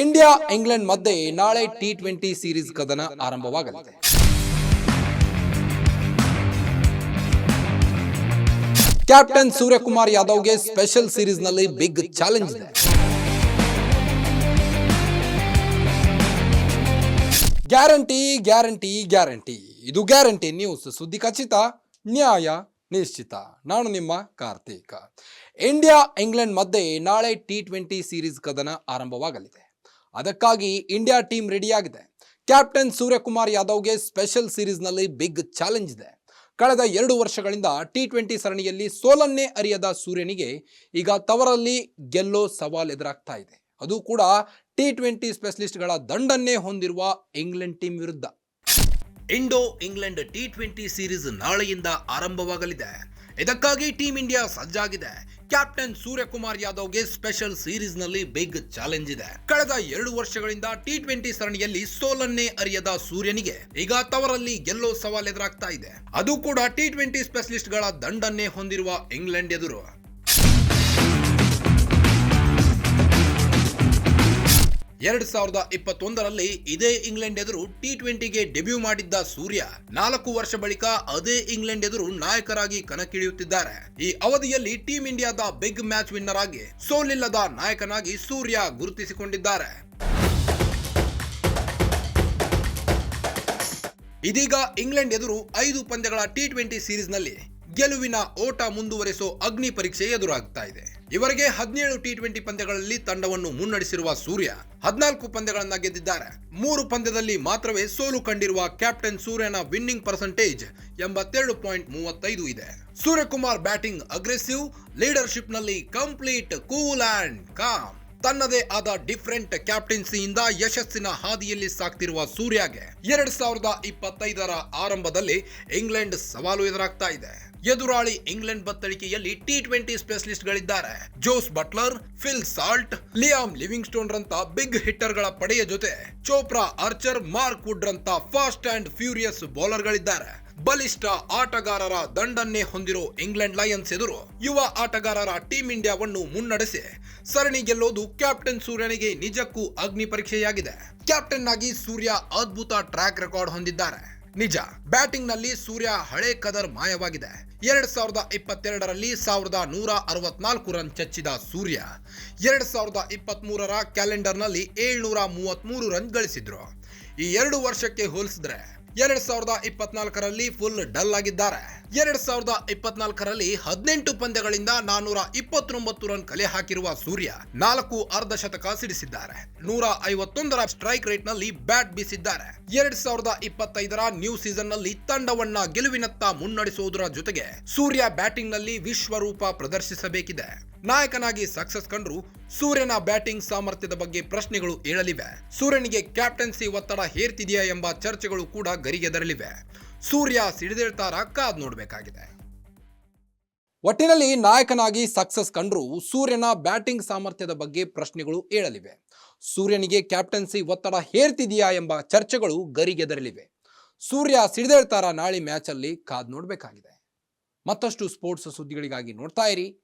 India, England ಮಧ್ಯೆ ನಾಳೆ T twenty series ಕದನ ಆರಂಭವಾಗಲಿದೆ. ಕ್ಯಾಪ್ಟನ್ ಸೂರ್ಯಕುಮಾರ್ ಯಾದವ್ಗೆ ಸ್ಪೆಷಲ್ ಸೀರೀಸ್ನಲ್ಲಿ ಬಿಗ್ ಚಾಲೆಂಜ್ ಇದೆ. ಗ್ಯಾರಂಟಿ ಗ್ಯಾರಂಟಿ ಗ್ಯಾರಂಟಿ ಇದು ಗ್ಯಾರಂಟಿ ನ್ಯೂಸ್ ಸುದ್ದಿ ಖಚಿತ, ನ್ಯಾಯ ನಿಶ್ಚಿತ. ನಾನು ನಿಮ್ಮ ಕಾರ್ತಿಕ. ಇಂಡಿಯಾ, ಇಂಗ್ಲೆಂಡ್ ಮಧ್ಯೆ ನಾಳೆ ಟಿ ಟ್ವೆಂಟಿ ಸೀರೀಸ್ ಕದನ ಆರಂಭವಾಗಲಿದೆ. ಅದಕ್ಕಾಗಿ ಇಂಡಿಯಾ ಟೀಮ್ ರೆಡಿಯಾಗಿದೆ. ಕ್ಯಾಪ್ಟನ್ ಸೂರ್ಯಕುಮಾರ್ ಯಾದವ್ಗೆ ಸ್ಪೆಷಲ್ ಸೀರೀಸ್ನಲ್ಲಿ ಬಿಗ್ ಚಾಲೆಂಜ್ ಇದೆ. ಕಳೆದ ಎರಡು ವರ್ಷಗಳಿಂದ ಟಿ ಟ್ವೆಂಟಿ ಸರಣಿಯಲ್ಲಿ ಸೋಲನ್ನೇ ಅರಿಯದ ಸೂರ್ಯನಿಗೆ ಈಗ ತವರಲ್ಲಿ ಗೆಲ್ಲೋ ಸವಾಲ್ ಎದುರಾಗ್ತಾ ಇದೆ. ಅದು ಕೂಡ ಟಿ ಟ್ವೆಂಟಿ ಸ್ಪೆಷಲಿಸ್ಟ್ಗಳ ದಂಡನ್ನೇ ಹೊಂದಿರುವ ಇಂಗ್ಲೆಂಡ್ ಟೀಮ್ ವಿರುದ್ಧ. Indo England T twenty series ನಾಳೆಯಿಂದ ಆರಂಭವಾಗಲಿದೆ. ಇದಕ್ಕಾಗಿ ಟೀಂ ಇಂಡಿಯಾ ಸಜ್ಜಾಗಿದೆ. ಕ್ಯಾಪ್ಟನ್ ಸೂರ್ಯಕುಮಾರ್ ಯಾದವ್ಗೆ ಸ್ಪೆಷಲ್ ಸೀರೀಸ್ನಲ್ಲಿ ಬಿಗ್ ಚಾಲೆಂಜ್ ಇದೆ. ಕಳೆದ ಎರಡು ವರ್ಷಗಳಿಂದ ಟಿ ಟ್ವೆಂಟಿ ಸರಣಿಯಲ್ಲಿ ಸೋಲನ್ನೇ ಅರಿಯದ ಸೂರ್ಯನಿಗೆ ಈಗ ತವರಲ್ಲಿ ಗೆಲ್ಲೋ ಸವಾಲ್ ಎದುರಾಗ್ತಾ ಇದೆ. ಅದು ಕೂಡ ಟಿ ಟ್ವೆಂಟಿ ಸ್ಪೆಷಲಿಸ್ಟ್ಗಳ ದಂಡನ್ನೇ ಹೊಂದಿರುವ ಇಂಗ್ಲೆಂಡ್ ಎದುರು. ಎರಡ್ ಸಾವಿರದ ಇಪ್ಪತ್ತೊಂದರಲ್ಲಿ ಇದೇ ಇಂಗ್ಲೆಂಡ್ ಎದುರು ಟಿ ಟ್ವೆಂಟಿಗೆ ಡೆಬ್ಯೂ ಮಾಡಿದ್ದ ಸೂರ್ಯ ನಾಲ್ಕು ವರ್ಷ ಬಳಿಕ ಅದೇ ಇಂಗ್ಲೆಂಡ್ ಎದುರು ನಾಯಕರಾಗಿ ಕಣಕ್ಕಿಳಿಯುತ್ತಿದ್ದಾರೆ. ಈ ಅವಧಿಯಲ್ಲಿ ಟೀಂ ಇಂಡಿಯಾದ ಬಿಗ್ ಮ್ಯಾಚ್ ವಿನ್ನರ್ ಆಗಿ ಸೋಲಿಲ್ಲದ ನಾಯಕನಾಗಿ ಸೂರ್ಯ ಗುರುತಿಸಿಕೊಂಡಿದ್ದಾರೆ. ಇದೀಗ ಇಂಗ್ಲೆಂಡ್ ಎದುರು ಐದು ಪಂದ್ಯಗಳ ಟಿ ಟ್ವೆಂಟಿ ಸೀರೀಸ್ನಲ್ಲಿ ಗೆಲುವಿನ ಓಟ ಮುಂದುವರೆಸೋ ಅಗ್ನಿ ಪರೀಕ್ಷೆ ಎದುರಾಗ್ತಾ ಇದೆ. ಇವರಿಗೆ ಹದಿನೇಳು ಟಿ ಟ್ವೆಂಟಿ ಪಂದ್ಯಗಳಲ್ಲಿ ತಂಡವನ್ನು ಮುನ್ನಡೆಸಿರುವ ಸೂರ್ಯ ಹದಿನಾಲ್ಕು ಪಂದ್ಯಗಳನ್ನ ಗೆದ್ದಿದ್ದಾರೆ. ಮೂರು ಪಂದ್ಯದಲ್ಲಿ ಮಾತ್ರವೇ ಸೋಲು ಕಂಡಿರುವ ಕ್ಯಾಪ್ಟನ್ ಸೂರ್ಯನ ವಿನ್ನಿಂಗ್ ಪರ್ಸೆಂಟೇಜ್ ಎಂಬತ್ತೆರಡು ಪಾಯಿಂಟ್ ಮೂವತ್ತೈದು ಇದೆ. ಸೂರ್ಯಕುಮಾರ್ ಬ್ಯಾಟಿಂಗ್ ಅಗ್ರೆಸಿವ್ ಲೀಡರ್ಶಿಪ್ನಲ್ಲಿ ಕಂಪ್ಲೀಟ್, ಕೂಲ್ ಅಂಡ್ ಕಾಮ್. ತನ್ನದೇ ಆದ ಡಿಫರೆಂಟ್ ಕ್ಯಾಪ್ಟನ್ಸಿಯಿಂದ ಯಶಸ್ಸಿನ ಹಾದಿಯಲ್ಲಿ ಸಾಕ್ತಿರುವ ಸೂರ್ಯಗೆ ಎರಡ್ ಸಾವಿರದ ಇಪ್ಪತ್ತೈದರ ಆರಂಭದಲ್ಲಿ ಇಂಗ್ಲೆಂಡ್ ಸವಾಲು ಎದುರಾಗ್ತಾ ಇದೆ. ಎದುರಾಳಿ ಇಂಗ್ಲೆಂಡ್ ಬತ್ತಳಿಕೆಯಲ್ಲಿ T twenty specialist ಗಳಿದ್ದಾರೆ Jos Buttler, Phil Salt, Liam Livingstone ರಂತ big ಹಿಟ್ಟರ್ಗಳ ಪಡೆಯ ಜೊತೆ ಚೋಪ್ರಾ ಆರ್ಚರ್, ಮಾರ್ಕ್ ವುಡ್ ರಂತ ಫಾಸ್ಟ್ ಅಂಡ್ ಫ್ಯೂರಿಯಸ್ ಬೌಲರ್ ಗಳಿದ್ದಾರೆ ಬಲಿಷ್ಠ ಆಟಗಾರರ ದಂಡನ್ನೇ ಹೊಂದಿರೋ ಇಂಗ್ಲೆಂಡ್ ಲಯನ್ಸ್ ಎದುರು ಯುವ ಆಟಗಾರರ ಟೀಂ ಇಂಡಿಯಾವನ್ನು ಮುನ್ನಡೆಸಿ ಸರಣಿ ಗೆಲ್ಲೋದು ಕ್ಯಾಪ್ಟನ್ ಸೂರ್ಯನಿಗೆ ನಿಜಕ್ಕೂ ಅಗ್ನಿ ಪರೀಕ್ಷೆಯಾಗಿದೆ. ಕ್ಯಾಪ್ಟನ್ ಆಗಿ ಸೂರ್ಯ ಅದ್ಭುತ ಟ್ರ್ಯಾಕ್ ರೆಕಾರ್ಡ್ ಹೊಂದಿದ್ದಾರೆ. ನಿಜ ಬ್ಯಾಟಿಂಗ್ನಲ್ಲಿ ಸೂರ್ಯ ಹಳೆ ಕದರ್ ಮಾಯವಾಗಿದೆ. ಎರಡ್ ಸಾವಿರದ ಇಪ್ಪತ್ತೆರಡರಲ್ಲಿ ಸಾವಿರದ ನೂರ ಅರವತ್ನಾಲ್ಕು ರನ್ ಚಚ್ಚಿದ ಸೂರ್ಯ ಎರಡ್ ಸಾವಿರದ ಇಪ್ಪತ್ತ್ ಮೂರರ ಕ್ಯಾಲೆಂಡರ್ನಲ್ಲಿ ಏಳ್ನೂರ ಮೂವತ್ಮೂರು ರನ್ ಗಳಿಸಿದ್ರು. ಈ ಎರಡು ವರ್ಷಕ್ಕೆ ಹೋಲಿಸಿದ್ರೆ ಎರಡ್ ಸಾವಿರದ ಇಪ್ಪತ್ನಾಲ್ಕರಲ್ಲಿ ಫುಲ್ ಡಲ್ ಆಗಿದ್ದಾರೆ. ಎರಡ್ ಸಾವಿರದ ಇಪ್ಪತ್ನಾಲ್ಕರಲ್ಲಿ ಹದಿನೆಂಟು ಪಂದ್ಯಗಳಿಂದ ನಾನೂರ ಇಪ್ಪತ್ತೊಂಬತ್ತು ರನ್ ಕಲೆ ಹಾಕಿರುವ ಸೂರ್ಯ ನಾಲ್ಕು ಅರ್ಧ ಶತಕ ಸಿಡಿಸಿದ್ದಾರೆ. ನೂರ ಐವತ್ತೊಂದರ ಸ್ಟ್ರೈಕ್ ರೇಟ್ನಲ್ಲಿ ಬ್ಯಾಟ್ ಬೀಸಿದ್ದಾರೆ. ಎರಡ್ ಸಾವಿರದ ಇಪ್ಪತ್ತೈದರ ನ್ಯೂ ಸೀಸನ್ನಲ್ಲಿ ತಂಡವನ್ನ ಗೆಲುವಿನತ್ತ ಮುನ್ನಡೆಸುವುದರ ಜೊತೆಗೆ ಸೂರ್ಯ ಬ್ಯಾಟಿಂಗ್ನಲ್ಲಿ ವಿಶ್ವರೂಪ ಪ್ರದರ್ಶಿಸಬೇಕಿದೆ. ನಾಯಕನಾಗಿ ಸಕ್ಸಸ್ ಕಂಡ್ರು ಸೂರ್ಯನ ಬ್ಯಾಟಿಂಗ್ ಸಾಮರ್ಥ್ಯದ ಬಗ್ಗೆ ಪ್ರಶ್ನೆಗಳು ಏಳಲಿವೆ. ಸೂರ್ಯನಿಗೆ ಕ್ಯಾಪ್ಟನ್ಸಿ ಒತ್ತಡ ಹೇರ್ತಿದೆಯಾ ಎಂಬ ಚರ್ಚೆಗಳು ಕೂಡ ಗರಿಗೆದರಲಿವೆ ಸೂರ್ಯ ಸಿಡಿದೇಳ್ತಾರ ಕಾದ್ ನೋಡಬೇಕಾಗಿದೆ. ಒಟ್ಟಿನಲ್ಲಿ ನಾಯಕನಾಗಿ ಸಕ್ಸಸ್ ಕಂಡ್ರು ಸೂರ್ಯನ ಬ್ಯಾಟಿಂಗ್ ಸಾಮರ್ಥ್ಯದ ಬಗ್ಗೆ ಪ್ರಶ್ನೆಗಳು ಏಳಲಿವೆ. ಸೂರ್ಯನಿಗೆ ಕ್ಯಾಪ್ಟನ್ಸಿ ಒತ್ತಡ ಹೇರ್ತಿದೆಯಾ ಎಂಬ ಚರ್ಚೆಗಳು ಗರಿಗೆದರಲಿವೆ ಸೂರ್ಯ ಸಿಡಿದೇಳ್ತಾರ ನಾಳೆ ಮ್ಯಾಚಲ್ಲಿ ಕಾದ್ ನೋಡಬೇಕಾಗಿದೆ. ಮತ್ತಷ್ಟು ಸ್ಪೋರ್ಟ್ಸ್ ಸುದ್ದಿಗಳಿಗಾಗಿ ನೋಡ್ತಾ ಇರಿ.